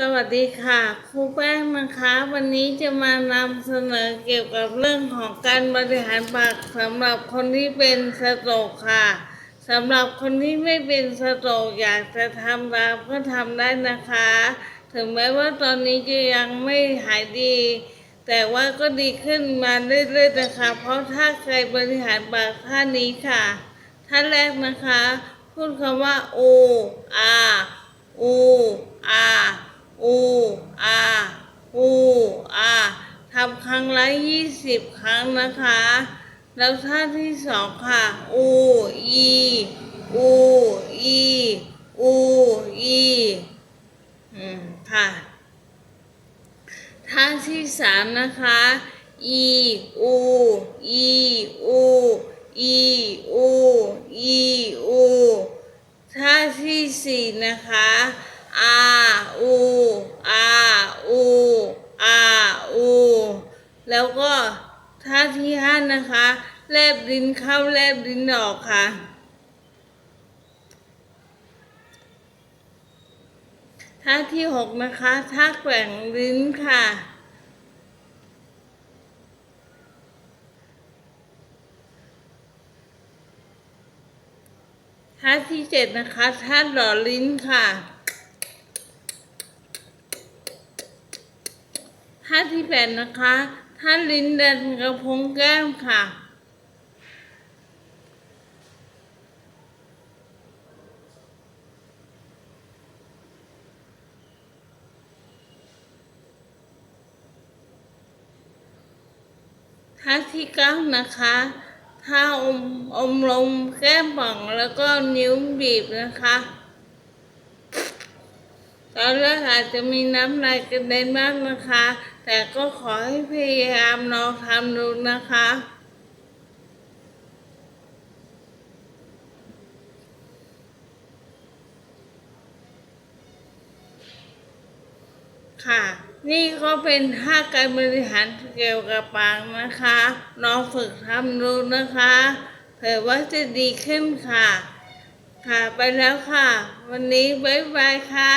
สวัสดีค่ะครูแป้งนะคะ วันนี้จะมานำเสนอเกี่ยวกับเรื่องของการบริหารปากสำหรับคนที่เป็นสโตรกค่ะสำหรับคนที่ไม่เป็นสโตรกอยากจะทำตามก็ทำได้นะคะ ถึงแม้ว่าตอนนี้จะยังไม่หายดี แต่ว่าก็ดีขึ้นมาเรื่อยๆนะคะ เพราะถ้าใครบริหารปากท่านี้ค่ะท่านแรกนะคะ พูดคำว่า o r u r อูอาอูอาทำครั้งละยี่สิบครั้งนะคะ แล้วท่าที่สองค่ะอูอีอูอีอูอีอืมค่ะท่าที่สามนะคะอีอูอีอูอีอูอีอูท่าที่สี่นะคะ อาอูอาอูอาอูแล้วก็ท่าที่ห้านะคะ แลบดินเข้าแลบดินออกค่ะ ท่าที่หกนะคะท่าแกว่งลิ้นค่ะท่าที่เจ็ดนะคะท่าหล่อลิ้นค่ะ ท่าที่แปดนะคะท่าลิ้นดันกระพงแก้มค่ะ ท่าที่เก้านะคะท่าอมอมลมแก้มป่องแล้วก็นิ้วบีบนะคะ ตอนแรกอาจจะมีน้ำลายกระเด็นบ้างนะคะ แต่ก็ขอให้พยายามลองทำดูนะคะ ค่ะ นี่ก็เป็นท่าการบริหารเกี่ยวกับปากนะคะลองฝึกทำดูนะคะ เผื่อว่าจะดีขึ้นค่ะ ค่ะ ไปแล้วค่ะ วันนี้บ๊ายบายค่ะ